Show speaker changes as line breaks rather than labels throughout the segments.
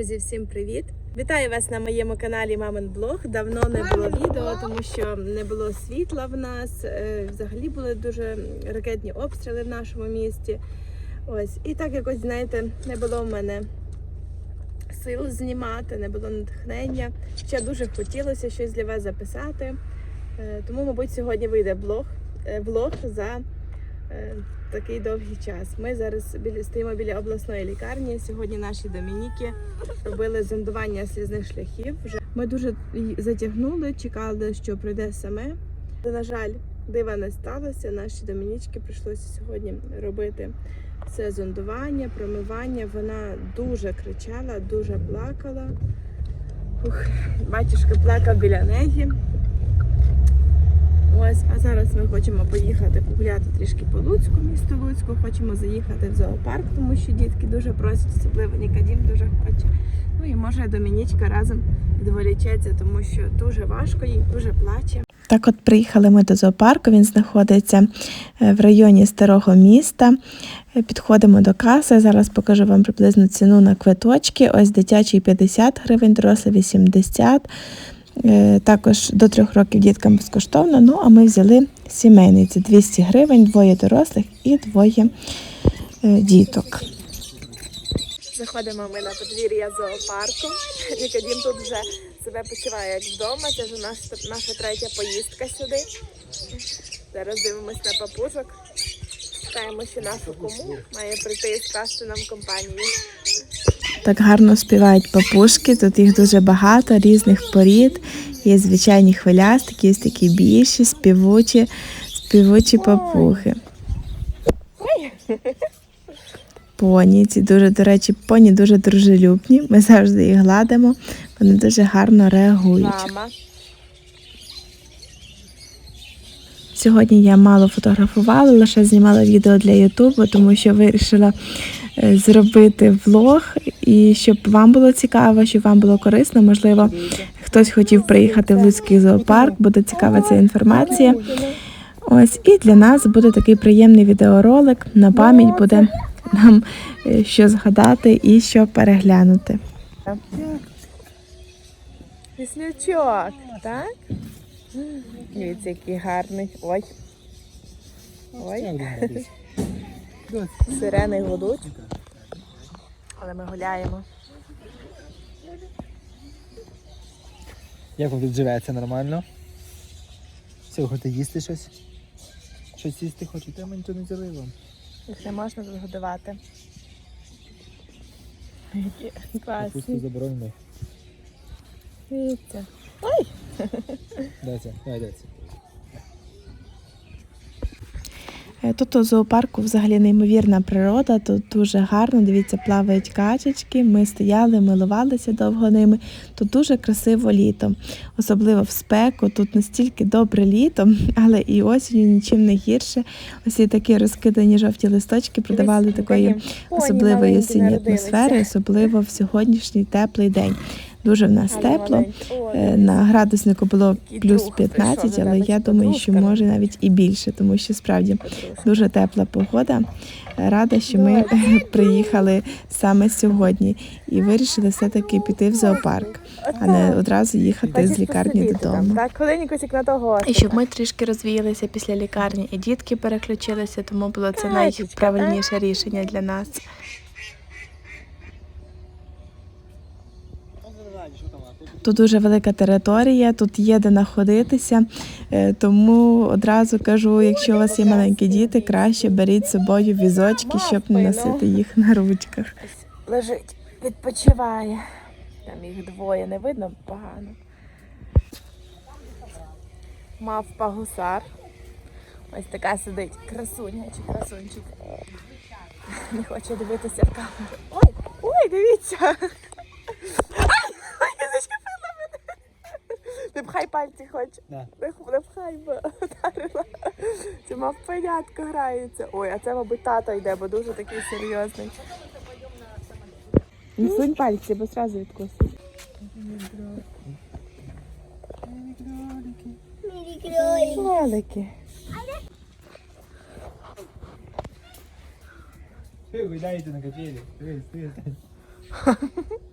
Друзі, всім привіт! Вітаю вас на моєму каналі Мамин Блог. Давно не було відео, тому що не було світла в нас. е, Взагалі були дуже ракетні обстріли в нашому місті. Ось, і так якось, знаєте, не було в мене сил знімати, не було натхнення. Ще дуже хотілося щось для вас записати. Е, Тому, мабуть, сьогодні вийде блог, е, влог за такий довгий час. Ми зараз стоїмо біля обласної лікарні. Сьогодні наші домініки робили зондування слізних шляхів. Ми дуже затягнули, чекали, що прийде саме. На жаль, дива не сталося. Наші домінічки прийшлося сьогодні робити це зондування, промивання. Вона дуже кричала, дуже плакала. Ух, батюшка плакав біля неї. Ось, а зараз ми хочемо поїхати погуляти трішки по Луцьку, місту Луцьку. Хочемо заїхати в зоопарк, тому що дітки дуже просять, особливо Нікадім дуже хоче. Ну і може Домінічка разом відволічеться, тому що дуже важко їй, дуже плаче. Так, от приїхали ми до зоопарку. Він знаходиться е, в районі старого міста. Е, Підходимо до каси. Зараз покажу вам приблизну ціну на квиточки. Ось дитячий 50 гривень, дорослий 80. Е, Також до трьох років діткам безкоштовно. Ну а ми взяли сімейний. Це 200 гривень, двоє дорослих і двоє е, діток. Заходимо ми на подвір'я зоопарку. Нікодім тут вже себе почуває як вдома. Це вже наш, наша третя поїздка сюди. Зараз дивимось на папужок. Чекаємо, що нашу кому має прийти і скласти нам компанію. Так гарно співають папушки, тут їх дуже багато, різних порід. Є звичайні хвилястики, є такі більші, співучі, співучі папухи. Поні, ці дуже, до речі, поні дуже дружелюбні. Ми завжди їх гладимо, вони дуже гарно реагують. Сьогодні я мало фотографувала, лише знімала відео для Ютубу, тому що вирішила е, зробити влог і щоб вам було цікаво, щоб вам було корисно. Можливо, хтось хотів приїхати в Луцький зоопарк, буде цікава ця інформація. Ось і для нас буде такий приємний відеоролик. На пам'ять буде нам е, що згадати і що переглянути. Віслючок, так? Дивіться, який гарний. Ой. Ой. Сирени гудуть. Але ми гуляємо.
Як вам тут живеться нормально? Все, хочете їсти щось? Щось їсти хочете, ми нічого не взяли вам.
Їх не можна тут годувати. Які
Капусту заборонено.
Дивіться.
Дайте, давай, дайте.
Тут у зоопарку взагалі неймовірна природа, тут дуже гарно, дивіться, плавають качечки. Ми стояли, милувалися довго ними. Тут дуже красиво літо, особливо в спеку. Тут настільки добре літо, але і осінню нічим не гірше. Ось і такі розкидані жовті листочки придавали такої особливої осінньої атмосфери, особливо в сьогоднішній теплий день. Дуже в нас тепло. Е, На градуснику було плюс 15, але я думаю, що може навіть і більше, тому що справді дуже тепла погода. Рада, що ми приїхали саме сьогодні і вирішили все-таки піти в зоопарк, а не одразу їхати з лікарні додому.
Так, хвилинкосик на того.
І щоб ми трішки розвіялися після лікарні, і дітки переключилися, тому було це найправильніше рішення для нас. Тут дуже велика територія, тут є де знаходитися, е, тому одразу кажу, якщо у вас є маленькі діти, краще беріть з собою візочки, щоб не носити їх на ручках. Лежить, відпочиває. Там їх двоє, не видно погано. Мавпа гусар. Ось така сидить красуня чи красунчик. Не хоче дивитися в камеру. Ой, ой, дивіться. Хоч.
Да.
Не, не пхай, бо ударила. Це мавпенятко грається. Ой, а це, мабуть, тато йде, бо дуже такий серйозний. Не сунь пальці, бо зразу відкусить. Кролики.
Ви гуляєте на качелі.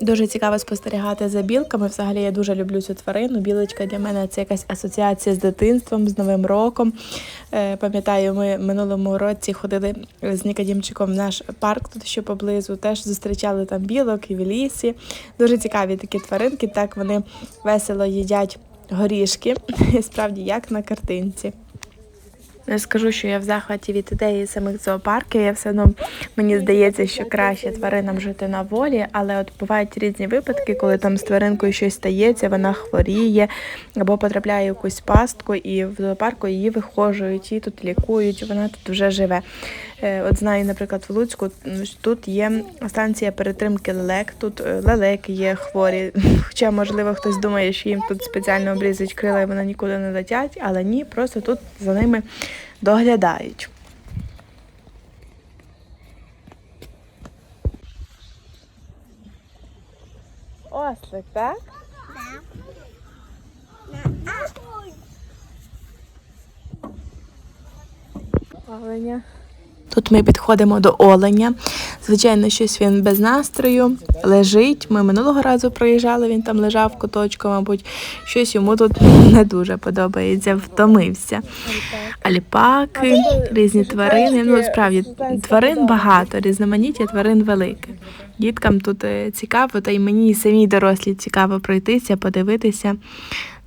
Дуже цікаво спостерігати за білками. Взагалі я дуже люблю цю тварину. Білочка для мене це якась асоціація з дитинством, з Новим роком. Е, Пам'ятаю, ми минулому році ходили з Нікодімчиком в наш парк тут що поблизу. Теж зустрічали там білок і в лісі. Дуже цікаві такі тваринки. Так вони весело їдять горішки. Справді як на картинці. Не скажу, що я в захваті від ідеї самих зоопарків. Я все одно мені здається, що краще тваринам жити на волі, але от бувають різні випадки, коли там з тваринкою щось стається, вона хворіє або потрапляє в якусь пастку, і в зоопарку її вихожують, її тут лікують, вона тут вже живе. Е, От знаю, наприклад, в Луцьку тут є станція перетримки лелек, тут е, лелеки є хворі. Хоча, можливо, хтось думає, що їм тут спеціально обрізують крила і вони нікуди не летять, але ні, просто тут за ними доглядають. Ослик, так? Оленя. Тут ми підходимо до оленя. Звичайно, щось він без настрою лежить. Ми минулого разу проїжджали, він там лежав куточку, мабуть, щось йому тут не дуже подобається, втомився. Альпаки, різні тварини. Ну, справді, тварин багато, різноманіття тварин велике. Діткам тут е, цікаво, та й мені і самій дорослі цікаво пройтися, подивитися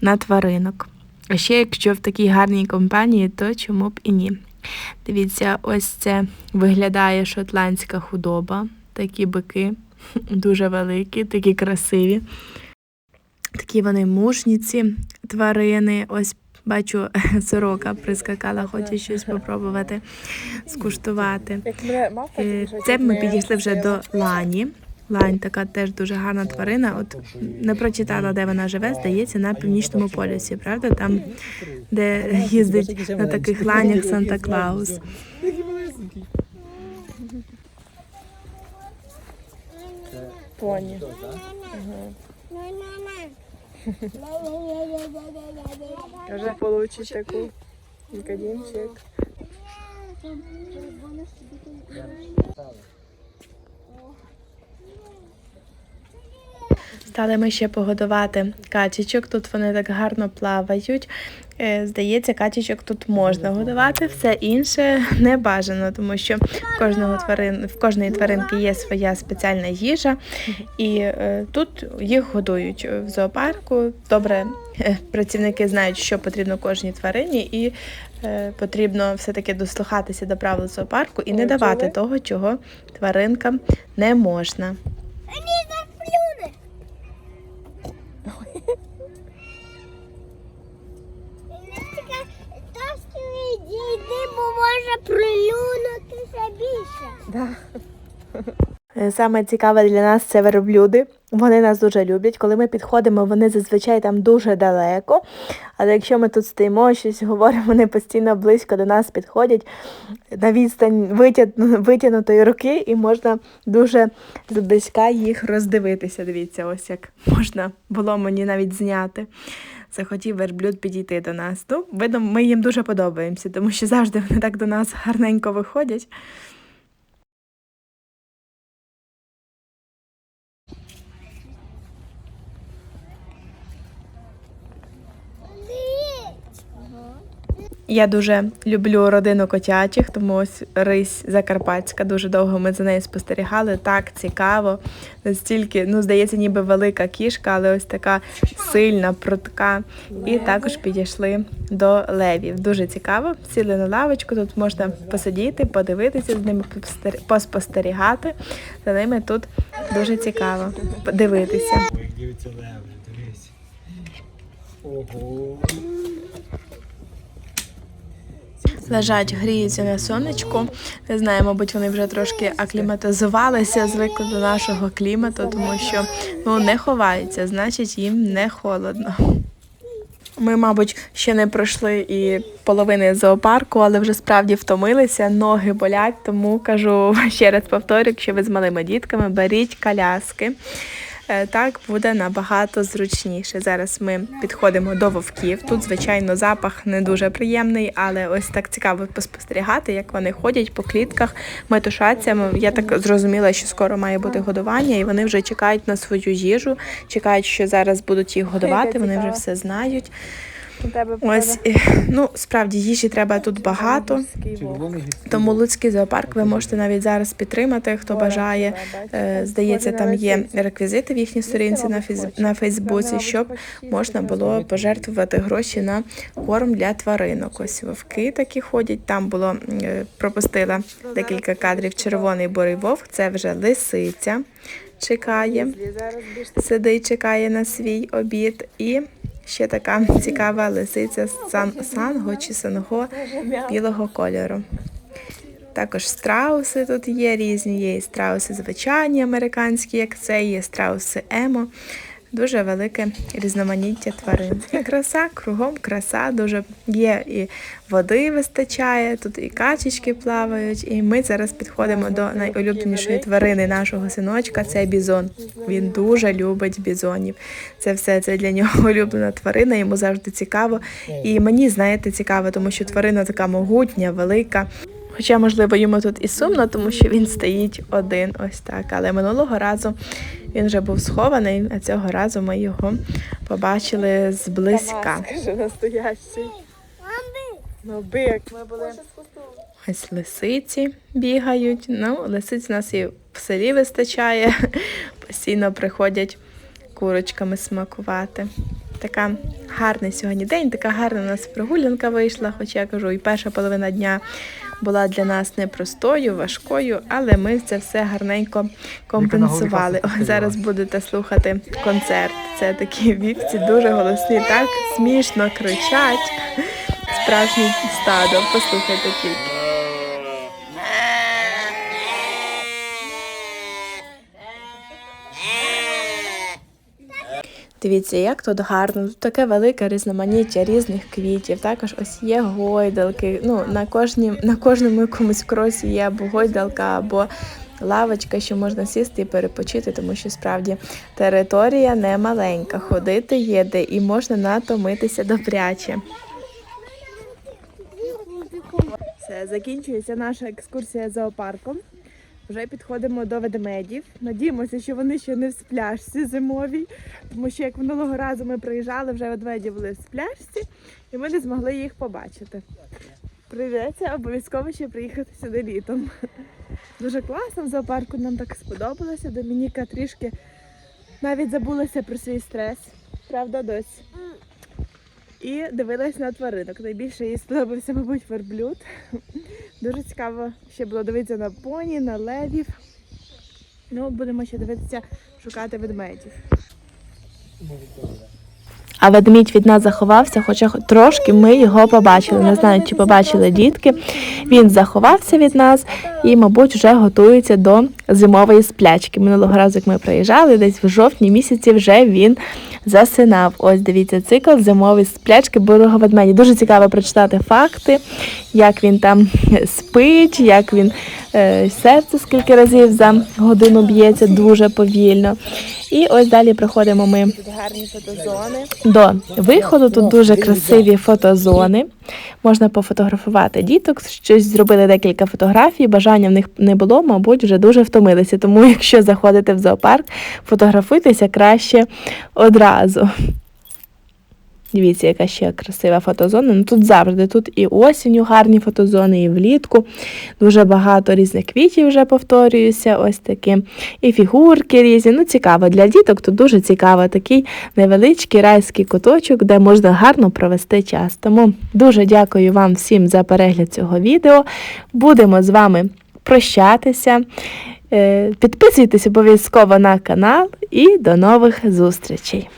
на тваринок. А ще якщо в такій гарній компанії, то чому б і ні. Дивіться, ось це виглядає шотландська худоба. Такі бики дуже великі, такі красиві. Такі вони мужні ці тварини. Ось бачу, сорока прискакала, хоче щось попробувати скуштувати. Е, Це ми підійшли вже до лані. Лань така теж дуже гарна тварина. От не прочитала, де вона живе, здається, на північному полюсі, правда? Там, де їздить на таких ланях Санта Клаус. Поні. Каже, получить таку Нікодімчик. Стали ми ще погодувати качечок. Тут вони так гарно плавають. Е, Здається, качечок тут можна годувати, все інше не бажано, тому що в кожного тварин в кожної тваринки є своя спеціальна їжа, і е, тут їх годують в зоопарку. Добре, е, працівники знають, що потрібно кожній тварині, і потрібно все-таки дослухатися до правил зоопарку і не давати того, чого тваринкам не можна.
Відійди, бо може прилюнутися більше.
Е, Саме цікаве для нас це верблюди. Вони нас дуже люблять. Коли ми підходимо, вони зазвичай там дуже далеко. Але якщо ми тут стоїмо, щось говоримо, вони постійно близько до нас підходять на відстань витягну- витягнутої руки, і можна дуже зблизька їх роздивитися. Дивіться, ось як можна було мені навіть зняти. Захотів верблюд підійти до нас. Ну, видно, ми їм дуже подобаємося, тому що завжди вони так до нас гарненько виходять. Я дуже люблю родину котячих, тому ось рись закарпатська. Дуже довго ми за нею спостерігали. Так цікаво. Настільки, ну, здається, ніби велика кішка, але ось така сильна, прутка. І також підійшли до левів. Дуже цікаво. Сіли на лавочку. Тут можна посидіти, подивитися з ними, поспостерігати. За ними тут дуже цікаво подивитися.
Дивиться леви, дивись. Ого.
Лежать, гріються на сонечку. Не знаю, мабуть, вони вже трошки акліматизувалися, звикли до нашого клімату, тому що ну не ховаються, значить їм не холодно. Ми, мабуть, ще не пройшли і половини зоопарку, але вже справді втомилися, ноги болять, тому кажу ще раз повторю, якщо ви з малими дітками, беріть коляски. Е, так буде набагато зручніше. Зараз ми підходимо до вовків. Тут, звичайно, запах не дуже приємний, але ось так цікаво поспостерігати, як вони ходять по клітках, метушаться. Я так зрозуміла, що скоро має бути годування, і вони вже чекають на свою їжу, чекають, що зараз будуть їх годувати. Вони вже все знають. Ось ну справді їжі треба тут багато. Тому Луцький зоопарк ви можете навіть зараз підтримати, хто бажає. Е, Здається, там є реквізити в їхній сторінці на фіз... на Фейсбуці, щоб можна було пожертвувати гроші на корм для тваринок. Ось вовки такі ходять. Там було е, пропустила декілька кадрів. Червоний борий вовк. Це вже лисиця чекає. Сидить, чекає на свій обід. І ще така цікава лисиця сан, санго чи санго білого кольору. Також страуси тут є різні. Є і страуси звичайні американські, як це, є страуси емо. Дуже велике різноманіття тварин. Краса, кругом краса, дуже є і води вистачає, тут і качечки плавають. І ми зараз підходимо до найулюбленішої тварини нашого синочка це бізон. Він дуже любить бізонів. Це все це для нього улюблена тварина, йому завжди цікаво. І мені, знаєте, цікаво, тому що тварина така могутня, велика. Хоча, можливо, йому тут і сумно, тому що він стоїть один ось так. Але минулого разу він вже був схований, а цього разу ми його побачили зблизька.
Скажи настоящий. Ну, бик. Ми були.
Ось лисиці бігають. Ну, лисиць у нас і в селі вистачає. Постійно приходять курочками смакувати. Така гарний сьогодні день, така гарна у нас прогулянка вийшла, хоча я кажу, і перша половина дня була для нас непростою, важкою, але ми це все гарненько компенсували. О, зараз будете слухати концерт. Це такі вівці дуже голосні, так смішно кричать. Справжнє стадо. Послухайте тільки. Дивіться, як тут гарно, тут таке велике різноманіття різних квітів. Також ось є гойдалки. Ну, на, кожній, на кожному якомусь кросі є або гойдалка, або лавочка, що можна сісти і перепочити, тому що справді територія не маленька. Ходити є де і можна натомитися добряче. Все, закінчується наша екскурсія зоопарком. Вже підходимо до ведмедів. Надіємося, що вони ще не в спляшці зимовій, тому що як минулого разу ми приїжджали, вже ведмеді були в спляшці, і ми не змогли їх побачити. Прийдеться обов'язково ще приїхати сюди літом. Дуже класно в зоопарку, нам так сподобалося. Домініка трішки навіть забулася про свій стрес. Правда, дось? І дивилась на тваринок. Найбільше їй сподобався, мабуть, верблюд. Дуже цікаво ще було дивитися на поні, на левів. Ну, будемо ще дивитися, шукати ведмедів. А ведмідь від нас заховався, хоча трошки ми його побачили. Не знаю, чи побачили дітки. Він заховався від нас і, мабуть, вже готується до зимової сплячки. Минулого разу, як ми приїжджали, десь в жовтні місяці вже він засинав. Ось дивіться, цикл зимової сплячки бурого ведмеді. Дуже цікаво прочитати факти, як він там спить, як він серце скільки разів за годину б'ється дуже повільно. І ось далі приходимо ми до виходу. Тут дуже красиві фотозони. Можна пофотографувати діток. Щось зробили декілька фотографій. Бажання в них не було, мабуть, вже дуже втомилися. Тому, якщо заходите в зоопарк, фотографуйтеся краще одразу. Дивіться, яка ще красива фотозона. Ну тут завжди. Тут і осінню гарні фотозони, і влітку. Дуже багато різних квітів вже повторююся. Ось такі. І фігурки різні. Ну, цікаво. Для діток тут дуже цікаво. Такий невеличкий райський куточок, де можна гарно провести час. Тому дуже дякую вам всім за перегляд цього відео. Будемо з вами прощатися. Е, Підписуйтесь обов'язково на канал і до нових зустрічей!